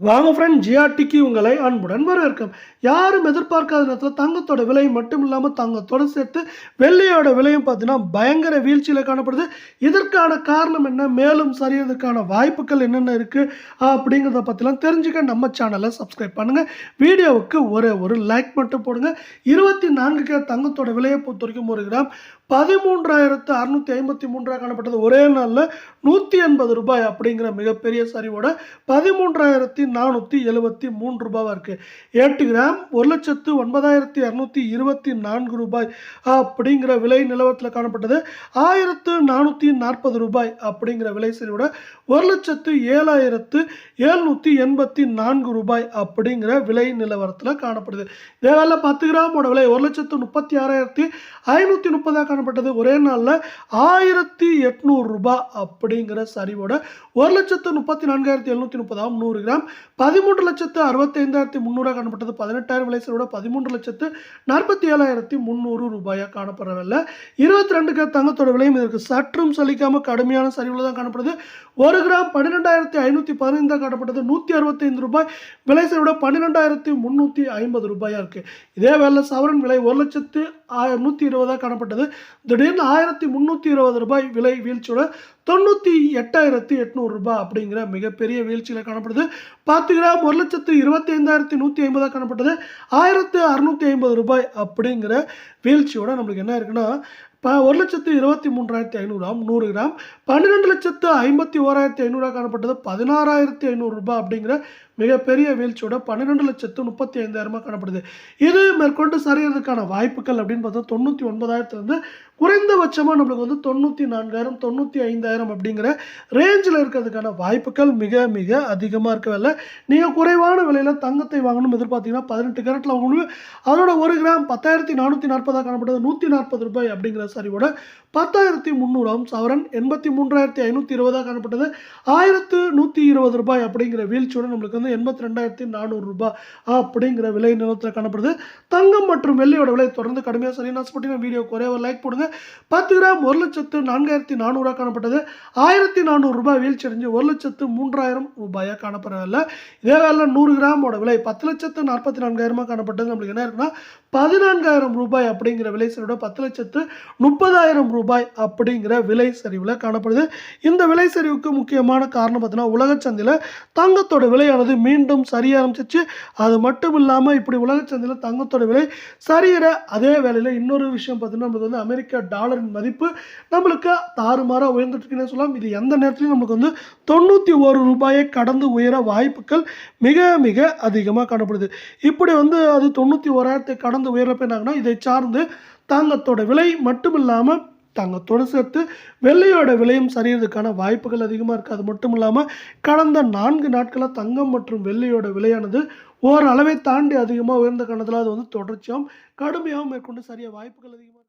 வாங்க ஃப்ரெண்ட் ஜிஆர்டிக்கு உங்களை அன்புடன் வரவேற்கும் யாரும் எதிர்பார்க்காத நேரத்தில் தங்கத்தோட விலை மட்டும் இல்லாமல் தங்கத்தோடு சேர்த்து வெள்ளையோட விலையும் பார்த்தீங்கன்னா பயங்கர வீழ்ச்சியில் காணப்படுது. இதற்கான காரணம் என்ன? மேலும் சரியறதுக்கான வாய்ப்புகள் என்னென்ன இருக்குது அப்படிங்கிறத பற்றிலாம் தெரிஞ்சுக்க நம்ம சேனலை சப்ஸ்கிரைப் பண்ணுங்கள் வீடியோவுக்கு ஒரே ஒரு லைக் மட்டும் போடுங்க. இருபத்தி நான்கு கே தங்கத்தோட விலையை பொறுத்த வரைக்கும் ஒரு கிராம் பதிமூன்றாயிரத்து அறுநூற்றி ஐம்பத்தி மூன்றாக காணப்பட்டது ஒரே நாளில் நூற்றி எண்பது ரூபாய் அப்படிங்கிற மிகப்பெரிய சரிவோட பதிமூன்றாயிரத்தி நானூற்றி எழுபத்தி மூன்று ரூபாவாக இருக்குது எட்டு கிராம் ஒரு லட்சத்து ஒன்பதாயிரத்தி இரநூத்தி இருபத்தி நான்கு ரூபாய். அப்படிங்கிற விலை நிலவரத்தில் காணப்பட்டது. ஆயிரத்து நானூற்றி நாற்பது ரூபாய் அப்படிங்கிற விலை சரிவோட ஒரு லட்சத்து ஏழாயிரத்து எழுநூற்றி எண்பத்தி நான்கு ரூபாய் அப்படிங்கிற விலை நிலவரத்தில் காணப்படுது. இதே வேலை பத்து கிராமோட விலை ஒரு லட்சத்து முப்பத்தி ஆறாயிரத்தி ஐநூற்றி முப்பதாக காணப்பட்டது. ஒரே நாளில் ஆயிரத்தி எட்நூறு ரூபாய் அப்படிங்கிற சரிவோட ஒரு லட்சத்து முப்பத்தி நான்காயிரத்தி எழுநூற்றி முப்பதாம் நூறு கிராம். பதிமூன்று லட்சத்து அறுபத்தைந்தாயிரத்தி முந்நூறாக காணப்பட்டது. பதினெட்டாயிரம் விலை சரிவோட பதிமூன்று லட்சத்து நாற்பத்தி ஏழாயிரத்தி முந்நூறு ரூபாயாக காணப்படவில்லை. இருபத்தி ரெண்டு கிராம் தங்கத்தோட விலையும் இதற்கு சற்றும் சலிக்காமல் கடுமையான சரிவில் தான் காணப்படுது. ஒரு கிராம் பன்னிரெண்டாயிரத்தி ஐநூற்றி பதினைந்தாக காணப்பட்டது. நூற்றி அறுபத்தைந்து ரூபாய். விலை சரிவோட பன்னிரெண்டாயிரத்தி முந்நூற்றி ஐம்பது ரூபாயாக இருக்குது இதே வேலை சவரன் விலை ஒரு லட்சத்து நூற்றி இருபதாக காணப்பட்டது. திடீர்னு ஆயிரத்தி முந்நூற்றி இருபது ரூபாய் விலை வீழ்ச்சியோட தொண்ணூற்றி எட்டாயிரத்தி எட்நூறுரூபா அப்படிங்கிற மிகப்பெரிய வீழ்ச்சியில் காணப்படுது. பத்து கிராம் ஒரு லட்சத்து இருபத்தி ஐந்தாயிரத்தி நூற்றி ஐம்பதாக காணப்பட்டது. ஆயிரத்து அறுநூற்றி ஐம்பது ரூபாய் அப்படிங்கிற வீழ்ச்சியோட நம்மளுக்கு என்ன இருக்குன்னா இப்போ ஒரு லட்சத்து இருபத்தி மூன்றாயிரத்தி ஐநூறாம் நூறு கிராம். பன்னிரெண்டு லட்சத்து ஐம்பத்தி ஓராயிரத்தி ஐநூறாக காணப்பட்டது. பதினாறாயிரத்தி ஐநூறுரூபா அப்படிங்கிற மிகப்பெரிய வீழ்ச்சியோட பன்னிரெண்டு லட்சத்து முப்பத்தி ஐந்தாயிரமாக காணப்படுது. இது மேற்கொண்டு சரியறதுக்கான வாய்ப்புகள் அப்படின்னு பார்த்தா தொண்ணூற்றி ஒன்பதாயிரத்துலேருந்து குறைந்தபட்சமாக நம்மளுக்கு வந்து தொண்ணூற்றி நான்காயிரம் தொண்ணூற்றி ஐந்தாயிரம் அப்படிங்கிற ரேஞ்சில் இருக்கிறதுக்கான வாய்ப்புகள் மிக மிக அதிகமாக இருக்கவில்லை நீங்கள் குறைவான விலையில் தங்கத்தை வாங்கணும் எதிர்பார்த்தீங்கன்னா பதினெட்டு கேரட்டில் வாங்கணும் அதோட ஒரு கிராம் பத்தாயிரத்தி நானூற்றி நாற்பதாக காணப்படுது. நூற்றி நாற்பது ரூபாய் அப்படிங்கிற சரிவோட பத்தாயிரத்தி முந்நூறாம் சவரன் எண்பத்தி மூன்றாயிரத்தி ஐநூற்றி இருபதாக காணப்பட்டது. ஆயிரத்து நூற்றி இருபது ரூபாய் அப்படிங்கிற வீழ்ச்சியோட நம்மளுக்கு வந்து வந்து எண்பத்தி ரெண்டாயிரத்தி நானூறு ரூபாய் அப்படிங்கிற விலை நிலத்தில் காணப்படுது. தங்கம் மற்றும் வெள்ளியோட விலை தொடர்ந்து கடுமையாக சரி நான் ஆசைப்பட்டு வீடியோ ஒரே ஒரு லைக் போடுங்க. பத்து கிராம் ஒரு லட்சத்து நான்காயிரத்தி நானூறாக காணப்பட்டது. ஆயிரத்தி நானூறு ரூபாய் வீழ்ச்சி அடைஞ்சு ஒரு லட்சத்து மூன்றாயிரம் ரூபாயாக காணப்படவில்லை இதே வேலை நூறு கிராமோட விலை பத்து லட்சத்து நாற்பத்தி நான்காயிரமாக காணப்பட்டது. நம்மளுக்கு என்ன இருக்குன்னா பதினான்காயிரம் ரூபாய் அப்படிங்கிற விலை சரிவோட பத்து லட்சத்து முப்பதாயிரம் ரூபாய் அப்படிங்கிற விலை சரிவில் காணப்படுது. இந்த விலை சரிவுக்கு முக்கியமான காரணம் பார்த்தீங்கன்னா உலக சந்தையில் தங்கத்தோட விலையானது மீண்டும் சரிய ஆரம்பிச்சிச்சு. அது மட்டும் இல்லாமல் இப்படி உலக சந்தையில் தங்கத்தோட விலை சரியிற அதே வேலையில் இன்னொரு விஷயம் பார்த்தீங்கன்னா நம்மளுக்கு வந்து அமெரிக்க டாலரின் மதிப்பு நம்மளுக்கு தாறுமாறாக உயர்ந்துட்டுருக்குன்னு சொல்லலாம். இது எந்த நேரத்துலையும் நமக்கு வந்து தொண்ணூற்றி ஒரு ரூபாயை கடந்து உயர வாய்ப்புகள் மிக மிக அதிகமாக காணப்படுது. இப்படி வந்து அது தொண்ணூற்றி ஓராயிரத்தை கடந்து உயர்றப்ப என்னாங்கன்னா இதை சார்ந்து தங்கத்தோட விலை மட்டும் இல்லாமல் தங்கத்தோடு சேர்த்து வெள்ளையோட விலையும் சரியறதுக்கான வாய்ப்புகள் அதிகமாக இருக்குது அது மட்டும் இல்லாமல் கடந்த நான்கு நாட்களாக தங்கம் மற்றும் வெள்ளையோட விலையானது ஓரளவை தாண்டி அதிகமாக உயர்ந்த காரணத்தில் அது வந்து தொடர்ச்சியாகவும் கடுமையாகவும் மேற்கொண்டு சரிய வாய்ப்புகள் அதிகமாக